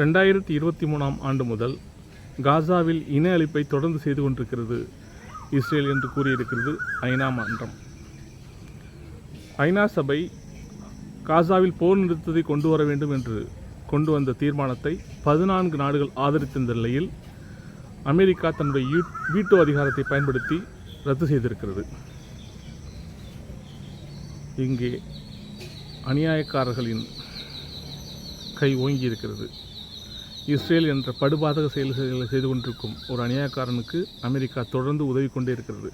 ரெண்டாயிரத்தி இருபத்தி மூணாம் ஆண்டு முதல் காசாவில் இன அழிப்பை தொடர்ந்து செய்து கொண்டிருக்கிறது இஸ்ரேல் என்று கூறியிருக்கிறது ஐநா மன்றம். ஐநா சபை காசாவில் போர் நிறுத்தத்தை கொண்டு வர வேண்டும் என்று கொண்டு வந்த தீர்மானத்தை பதினான்கு நாடுகள் ஆதரித்திருந்த நிலையில் அமெரிக்கா தன்னுடைய யூ- வீட்டோ அதிகாரத்தை பயன்படுத்தி ரத்து செய்திருக்கிறது. இங்கே அநியாயக்காரர்களின் கை ஓங்கி இருக்கிறது இஸ்ரேல் என்ற படுபாதக செயல்களை செய்து கொண்டிருக்கும் ஒரு அநியாயக்காரனுக்கு அமெரிக்கா தொடர்ந்து உதவி கொண்டே இருக்கிறது.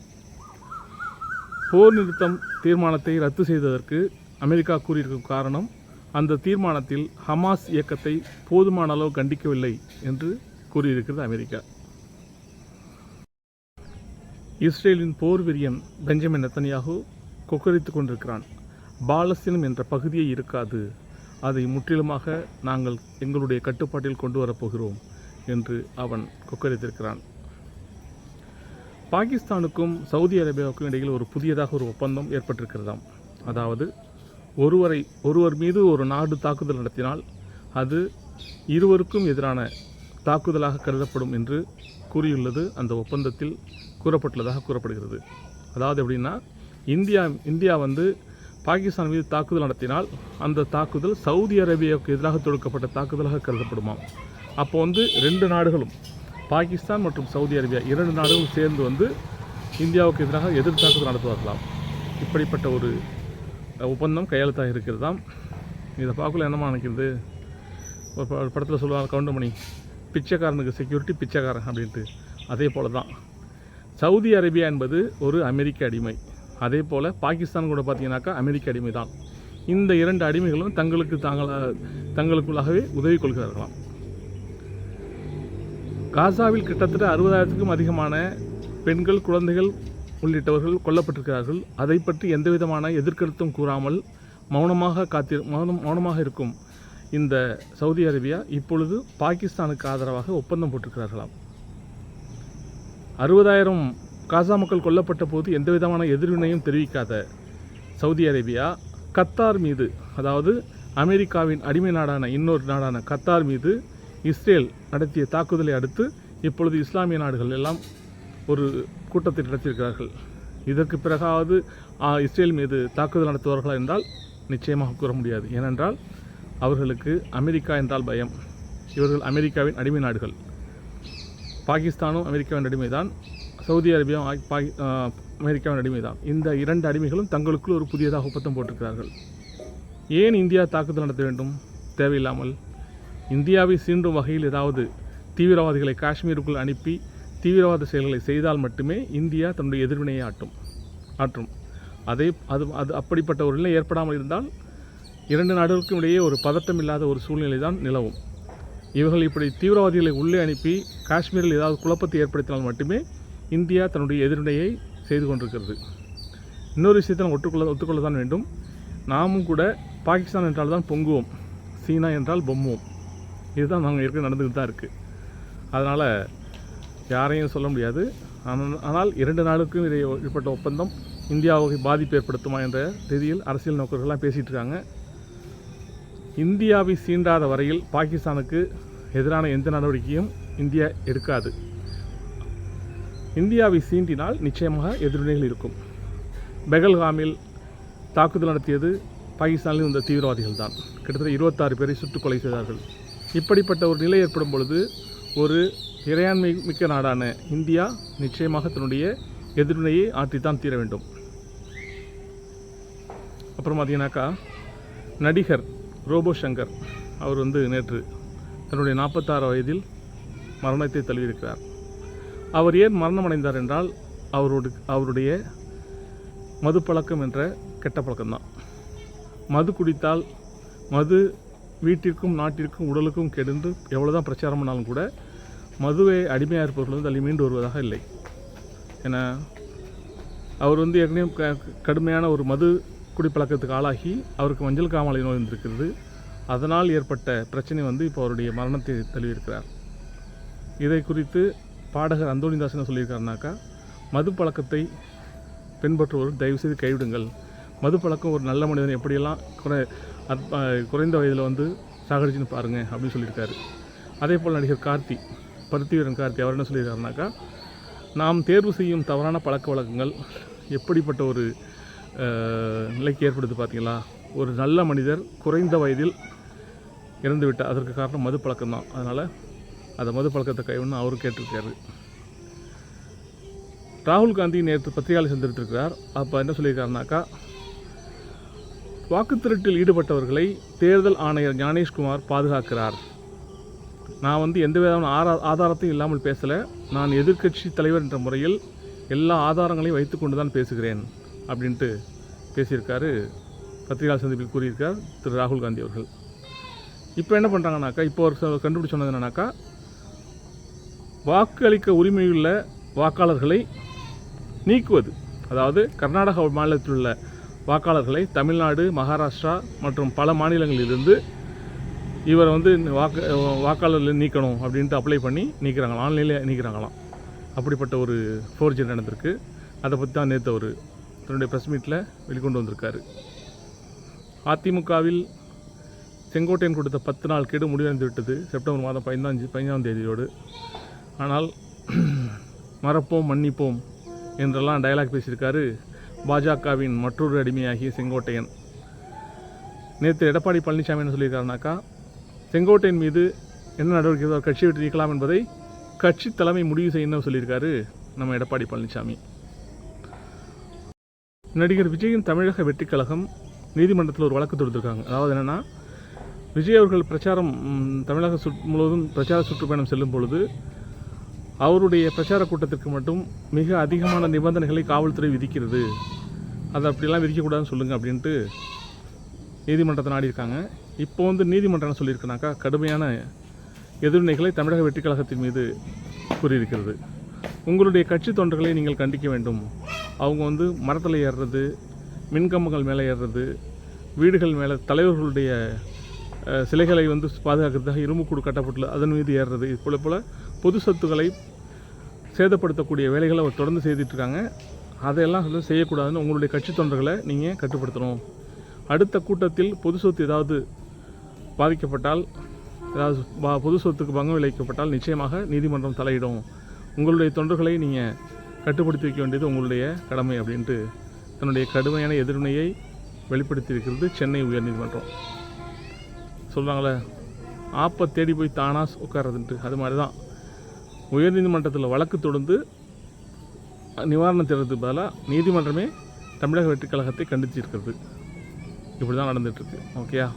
போர் நிறுத்தம் தீர்மானத்தை ரத்து செய்ததற்கு அமெரிக்கா கூறியிருக்கும் காரணம் அந்த தீர்மானத்தில் ஹமாஸ் இயக்கத்தை போதுமான அளவு கண்டிக்கவில்லை என்று கூறியிருக்கிறது அமெரிக்கா. இஸ்ரேலின் போர் வெறியன் பெஞ்சமின் நெத்தனியாகு கொக்கரித்துக் கொண்டிருக்கிறான். பாலஸ்தீனம் என்ற பகுதியே இருக்காது. அதை முற்றிலுமாக நாங்கள் எங்களுடைய கட்டுப்பாட்டில் கொண்டு வரப்போகிறோம் என்று அவன் கொக்கரித்திருக்கிறான். பாகிஸ்தானுக்கும் சவுதி அரேபியாவுக்கும் இடையில் ஒரு புதியதாக ஒரு ஒப்பந்தம் ஏற்பட்டிருக்கிறதாம். அதாவது ஒருவரை ஒருவர் மீது ஒரு நாடு தாக்குதல் நடத்தினால் அது இருவருக்கும் எதிரான தாக்குதலாக கருதப்படும் என்று கூறியுள்ளது. அந்த ஒப்பந்தத்தில் கூறப்பட்டுள்ளதாக கூறப்படுகிறது. அதாவது எப்படின்னா இந்தியா இந்தியா வந்து பாகிஸ்தான் மீது தாக்குதல் நடத்தினால் அந்த தாக்குதல் சவுதி அரேபியாவுக்கு எதிராக தொடுக்கப்பட்ட தாக்குதலாக கருதப்படுமாம் அப்போ வந்து ரெண்டு நாடுகளும் பாகிஸ்தான் மற்றும் சவுதி அரேபியா இரண்டு நாடுகளும் சேர்ந்து வந்து இந்தியாவுக்கு எதிராக எதிர் தாக்குதல் நடத்துவார்களாம். இப்படிப்பட்ட ஒரு ஒப்பந்தம் கையெழுத்தாக இருக்கிறதாம். இதை பார்க்கல என்னமா நினைக்கிறது? ஒரு ப- படத்தில் சொல்லுவாங்க கவுண்டமணி பிச்சைக்காரனுக்கு செக்யூரிட்டி பிச்சைக்காரன் அப்படின்ட்டு. அதே போல தான் சவுதி அரேபியா என்பது ஒரு அமெரிக்க அடிமை. அதே போல் பாகிஸ்தான் கூட பார்த்தீங்கன்னாக்கா அமெரிக்க அடிமை தான் இந்த இரண்டு அடிமைகளும் தங்களுக்கு தாங்கள தங்களுக்குள்ளாகவே உதவி கொள்கிறார்களாம். காசாவில் கிட்டத்தட்ட அறுபதாயிரத்துக்கும் அதிகமான பெண்கள் குழந்தைகள் உள்ளிட்டவர்கள் கொல்லப்பட்டிருக்கிறார்கள். அதை பற்றி எந்தவிதமான எதிர்கருத்தும் கூறாமல் மௌனமாக காத்தி மௌனம் மௌனமாக இருக்கும் இந்த சவுதி அரேபியா இப்பொழுது பாகிஸ்தானுக்கு ஆதரவாக ஒப்பந்தம் போட்டிருக்கிறார்களாம். அறுபதாயிரம் காசா மக்கள் கொல்லப்பட்ட போது எந்தவிதமான எதிர்வினையும் தெரிவிக்காத சவுதி அரேபியா கத்தார் மீது அதாவது அமெரிக்காவின் அடிமை நாடான இன்னொரு நாடான கத்தார் மீது இஸ்ரேல் நடத்திய தாக்குதலை அடுத்து இப்பொழுது இஸ்லாமிய நாடுகள் எல்லாம் ஒரு கூட்டத்தை நடத்தியிருக்கிறார்கள். இதற்கு பிறகாவது இஸ்ரேல் மீது தாக்குதல் நடத்துவார்களா என்றால் நிச்சயமாக கூற முடியாது. ஏனென்றால் அவர்களுக்கு அமெரிக்கா என்றால் பயம். இவர்கள் அமெரிக்காவின் அடிமை நாடுகள். பாகிஸ்தானும் அமெரிக்காவின் அடிமைதான். சவுதி அரேபியாவும் பாகி ஆ, அமெரிக்காவின் அடிமைதான். இந்த இரண்டு அடிமைகளும் தங்களுக்குள் ஒரு புதியதாக ஒப்பந்தம் போட்டிருக்கிறார்கள். ஏன் இந்தியா தாக்குதல் நடத்த வேண்டும்? தேவையில்லாமல். இந்தியாவை சீண்டும் வகையில் ஏதாவது தீவிரவாதிகளை காஷ்மீருக்குள் அனுப்பி தீவிரவாத செயல்களை செய்தால் மட்டுமே இந்தியா தன்னுடைய எதிர்வினையை ஆட்டும் ஆற்றும். அதே அது அது அப்படிப்பட்ட ஒரு நிலை ஏற்படாமல் இருந்தால் இரண்டு நாடுகளுக்கும் இடையே ஒரு பதட்டம் இல்லாத ஒரு சூழ்நிலை தான் நிலவும். இவர்கள் இப்படி தீவிரவாதிகளை உள்ளே அனுப்பி காஷ்மீரில் ஏதாவது குழப்பத்தை ஏற்படுத்தினால் மட்டுமே இந்தியா தன்னுடைய எதிர்வினையை செய்து கொண்டிருக்கிறது. இன்னொரு விஷயத்தை நாம் ஒட்டுக்கொள்ள ஒத்துக்கொள்ள தான் வேண்டும். நாமும் கூட பாகிஸ்தான் என்றால் தான் பொங்குவோம். சீனா என்றால் பொம்முவோம். இதுதான் நாங்கள் ஏற்கனவே நடந்துக்கிட்டு தான் இருக்குது அதனால் யாரையும் சொல்ல முடியாது. ஆனால் ஆனால் இரண்டு நாளுக்கும் இதை ஏற்பட்ட ஒப்பந்தம் இந்தியாவுக்கு பாதிப்பு ஏற்படுத்துமா என்ற ரீதியில் அரசியல் நோக்கர்கள்லாம் பேசிகிட்டு இருக்காங்க. இந்தியாவை சீண்டாத வரையில் பாகிஸ்தானுக்கு எதிரான எந்த நடவடிக்கையும் இந்தியா எடுக்காது. இந்தியாவை சீண்டினால் நிச்சயமாக எதிர்வினைகள் இருக்கும். பெகல்காமில் தாக்குதல் நடத்தியது பாகிஸ்தானில் இருந்த தீவிரவாதிகள் தான் கிட்டத்தட்ட இருபத்தாறு பேரை சுட்டுக் கொலை செய்தார்கள். இப்படிப்பட்ட ஒரு நிலை ஏற்படும் பொழுது ஒரு இறையாண்மை மிக்க நாடான இந்தியா நிச்சயமாக தன்னுடைய எதிர்வினையை ஆற்றித்தான் தீர வேண்டும். அப்புறம் பார்த்தீங்கன்னாக்கா நடிகர் ரோபோ சங்கர் அவர் வந்து நேற்று தன்னுடைய நாற்பத்தாறு வயதில் மரணத்தை தழுவியிருக்கிறார். அவர் ஏன் மரணமடைந்தார் என்றால் அவரோடு அவருடைய மது பழக்கம் என்ற கெட்ட பழக்கம்தான். மது குடித்தால் மது வீட்டிற்கும் நாட்டிற்கும் உடலுக்கும் கெடுந்து எவ்வளோதான் பிரச்சாரம் பண்ணாலும் கூட மதுவை அடிமையாக இருப்பவர்கள் வந்து அதில் மீண்டு வருவதாக இல்லை. ஏன்னா அவர் வந்து ஏற்கனவே க கடுமையான ஒரு மது குடிப்பழக்கத்துக்கு ஆளாகி அவருக்கு மஞ்சள் காமாலை நோய் வந்திருக்கிறது. அதனால் ஏற்பட்ட பிரச்சனை வந்து இப்போ அவருடைய மரணத்தை தழுவியிருக்கிறார் இதை குறித்து பாடகர் அந்தோணிதாசன் சொல்லியிருக்காருனாக்கா மது பழக்கத்தை பின்பற்றுவோர் தயவுசெய்து கைவிடுங்கள். மது பழக்கம் ஒரு நல்ல மனிதன் எப்படியெல்லாம் குறை குறைந்த வயதில் வந்து சாகடிச்சுன்னு பாருங்கள் அப்படின்னு சொல்லியிருக்காரு. அதே போல் நடிகர் கார்த்தி பருத்திவீரன் கார்த்தி அவர் என்ன சொல்லியிருக்காருனாக்கா நாம் தேர்வு செய்யும் தவறான பழக்க வழக்கங்கள் எப்படிப்பட்ட ஒரு நிலைக்கு ஏற்படுது பார்த்தீங்களா? ஒரு நல்ல மனிதர் குறைந்த வயதில் இறந்துவிட்டார். அதற்கு காரணம் மது பழக்கம்தான் அதனால் அதை மது பழக்கத்தை கைவிடணும் அவரும் கேட்டிருக்காரு. ராகுல் காந்தி நேற்று பத்திரிகையாளர் சந்தித்திருக்கிறார். அப்போ என்ன சொல்லியிருக்காருனாக்கா வாக்குத்திருட்டில் ஈடுபட்டவர்களை தேர்தல் ஆணையர் ஞானேஷ்குமார் பாதுகாக்கிறார். நான் வந்து எந்த விதமான ஆரா ஆதாரத்தையும் இல்லாமல் பேசலை. நான் எதிர்க்கட்சி தலைவர் என்ற முறையில் எல்லா ஆதாரங்களையும் வைத்துக்கொண்டு தான் பேசுகிறேன் அப்படின்ட்டு பேசியிருக்காரு பத்திரிகையாளர் சந்திப்பில் கூறியிருக்கார் திரு ராகுல் காந்தி அவர்கள். இப்போ என்ன பண்ணுறாங்கனாக்கா இப்போ ஒரு ச- சொன்னது என்னன்னாக்கா வாக்களிக்க உரிமையுள்ள வாக்காளர்களை நீக்குவது. அதாவது கர்நாடகா மாநிலத்தில் உள்ள வாக்காளர்களை தமிழ்நாடு மகாராஷ்டிரா மற்றும் பல மாநிலங்களிலிருந்து இவரை வந்து வாக்கு வாக்காளர்கள் நீக்கணும் அப்படின்ட்டு அப்ளை பண்ணி நீக்கிறாங்களாம். ஆன்லைனில் நீக்கிறாங்களாம். அப்படிப்பட்ட ஒரு ஃபோர்ஜரி நடந்திருக்கு. அதை பற்றி தான் நேற்று அவர் தன்னுடைய ப்ரெஸ் மீட்டில் வெளிக்கொண்டு வந்திருக்காரு. அதிமுகவில் செங்கோட்டையன் கொடுத்த பத்து நாள் கெடு முடிவடைந்து விட்டது. செப்டம்பர் மாதம் பதினஞ்சு பதினைஞ்சாம் தேதியோடு. ஆனால் மறப்போம் மன்னிப்போம் என்றெல்லாம் டயலாக் பேசியிருக்காரு பாஜகவின் மற்றொரு அடிமையாகிய செங்கோட்டையன். நேற்று எடப்பாடி பழனிசாமி என்ன சொல்லியிருக்காருனாக்கா செங்கோட்டையன் மீது என்ன நடவடிக்கை அவர் கட்சியை விட்டு நீக்கலாம் என்பதை கட்சி தலைமை முடிவு செய்யணும்னு சொல்லியிருக்காரு நம்ம எடப்பாடி பழனிசாமி. நடிகர் விஜயின் தமிழக வெற்றி கழகம் நீதிமன்றத்தில் ஒரு வழக்கு தொடுத்திருக்காங்க. அதாவது என்னென்னா விஜய் அவர்கள் பிரச்சாரம் தமிழக சுற் முழுவதும் பிரச்சார சுற்றுப்பயணம் செல்லும் பொழுது அவருடைய பிரச்சார கூட்டத்திற்கு மட்டும் மிக அதிகமான நிபந்தனைகளை காவல்துறை விதிக்கிறது. அதை அப்படிலாம் விதிக்கக்கூடாதுன்னு சொல்லுங்கள் அப்படின்ட்டு நீதிமன்றத்தை நாடியிருக்காங்க. இப்போ வந்து நீதிமன்றம் சொல்லியிருக்கனாக்கா சொல்லியிருக்குனாக்கா கடுமையான எதிர்வினைகளை தமிழக வெற்றிக் கழகத்தின் மீது கூறியிருக்கிறது. உங்களுடைய கட்சி தொண்டர்களை நீங்கள் கண்டிக்க வேண்டும். அவங்க வந்து மரத்தில் ஏறுறது மின்கம்பங்கள் மேலே ஏறுறது வீடுகள் மேலே தலைவர்களுடைய சிலைகளை வந்து பாதுகாக்கிறதுக்காக இரும்புக்கூடு கட்டப்பட்டுள்ள அதன் மீது ஏறுறது. இது போல போல் பொது சொத்துக்களை சேதப்படுத்தக்கூடிய வேலைகளை அவர் தொடர்ந்து செய்துட்ருக்காங்க. அதையெல்லாம் வந்து செய்யக்கூடாதுன்னு உங்களுடைய கட்சி தொண்டர்களை நீங்கள் கட்டுப்படுத்தணும். அடுத்த கூட்டத்தில் பொது சொத்து ஏதாவது பாதிக்கப்பட்டால் ஏதாவது பா- பொது சொத்துக்கு பங்கம் விளைவிக்கப்பட்டால் நிச்சயமாக நீதிமன்றம் தலையிடும். உங்களுடைய தொண்டர்களை நீங்கள் கட்டுப்படுத்தி வைக்க வேண்டியது உங்களுடைய கடமை அப்படின்ட்டு தன்னுடைய கடுமையான எதிர்வினையை வெளிப்படுத்தியிருக்கிறது சென்னை உயர்நீதிமன்றம். சொல்லுவாங்களே ஆப்பை தேடி போய் தானாக உட்கார்றதுன்ட்டு. அது மாதிரி தான் உயர்நீதிமன்றத்தில் வழக்கு தொடர்ந்து நிவாரணம் தேடுறதுக்கு பதிலாக நீதிமன்றமே தமிழக வெற்றி கழகத்தை கண்டிச்சிருக்கிறது. இப்படி தான் நடந்துகிட்ருக்கு ஓகேயா?